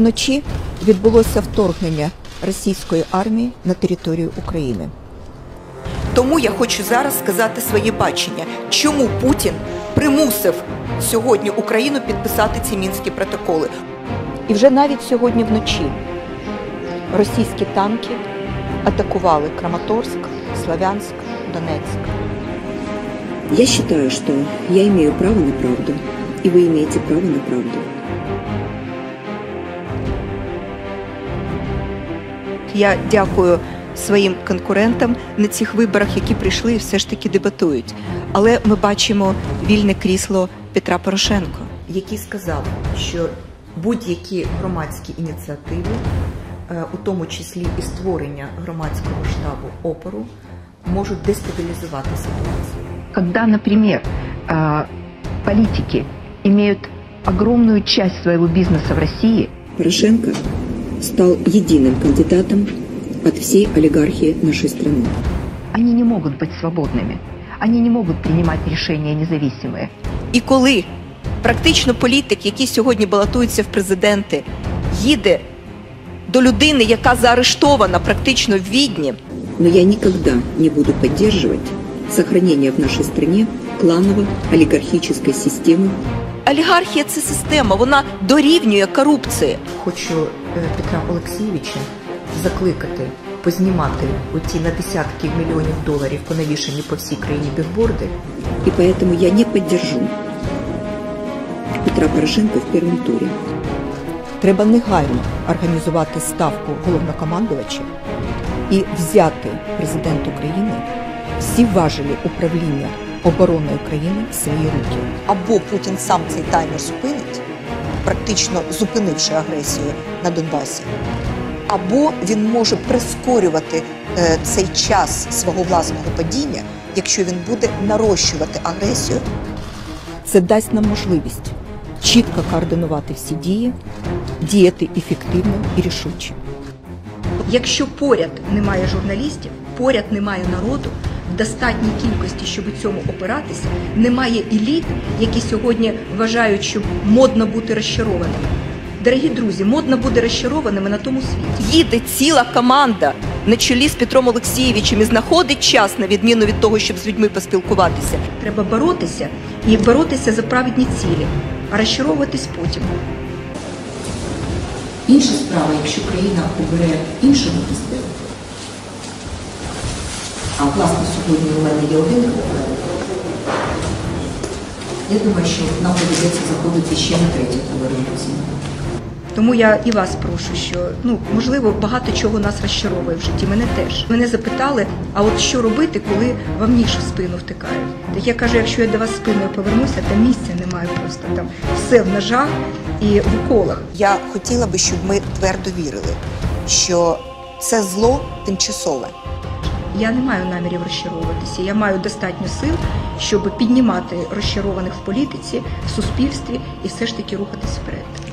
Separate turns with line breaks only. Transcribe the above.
вночі відбулося вторгнення російської армії на територію України. Тому я хочу зараз сказати своє бачення, чому Путін примусив сьогодні Україну підписати ці мінські протоколи. І вже навіть сьогодні вночі російські танки атакували Краматорськ, Славянськ, Донецьк.
Я считаю, что я имею право на правду, и вы имеете право на правду.
Я дякую своїм конкурентам на цих виборах, які прийшли і все ж таки дебатують. Але ми бачимо вільне крісло Петра Порошенко, який сказав, що будь-які громадські ініціативи, е, у тому числі і створення громадського штабу опору, можуть дестабілізувати ситуацію.
Когда, например, политики имеют огромную часть своего бизнеса в России,
Порошенко стал единым кандидатом от всей олигархии нашей страны.
они не могут быть свободными. Они не могут принимать решения независимые.
І коли практично політик, який сьогодні балотується в президенти, їде до людини, яка заарештована практично в Відні,
Но я никогда не буду поддерживать сохранение в нашей стране кланово-олигархической системы
олігархія це система, вона дорівнює корупції. Хочу е, Петра Олексійовича закликати познімати оці на десятки мільйонів доларів понавішені по всій країні бігборди.
И поэтому я не поддержу Петра Порошенко в первом туре.
Треба негайно організувати ставку головнокомандувача і взяти президент України всі важелі управління обороною країни в свої руки.
або Путін сам цей таймер зупинить, практично зупинивши агресію на Донбасі, або він може прискорювати е, цей час свого власного падіння, якщо він буде нарощувати агресію
Це дасть нам можливість чітко координувати всі дії, діяти ефективно і рішуче.
Якщо поряд немає журналістів, поряд немає народу достатній кількості, щоб цьому опиратися, немає еліт, які сьогодні вважають, що модно бути розчарованими. Дорогі друзі, модно бути розчарованими на тому світі.
Їде ціла команда на чолі з Петром Олексійовичем і знаходить час, на відміну від того, щоб з людьми поспілкуватися.
Треба боротися і боротися за праведні цілі, а розчаровуватись потім.
Інша справа, якщо країна обере іншого президента, а власне сьогодні у мене є один кандидат, я думаю, що нам доведеться заходити ще на третій тур.
Тому я і вас прошу, що ну можливо багато чого нас розчаровує в житті. Мене теж мене запитали, а от що робити, коли вам ніж в спину втикають? Так я кажу, якщо я до вас спиною повернуся, там місця немає просто там все в ножах і в уколах.
Я хотіла би, щоб ми твердо вірили, що це зло тимчасове.
Я не маю намірів розчаровуватися. Я маю достатньо сил, щоб піднімати розчарованих в політиці, в суспільстві і все ж таки рухатись вперед.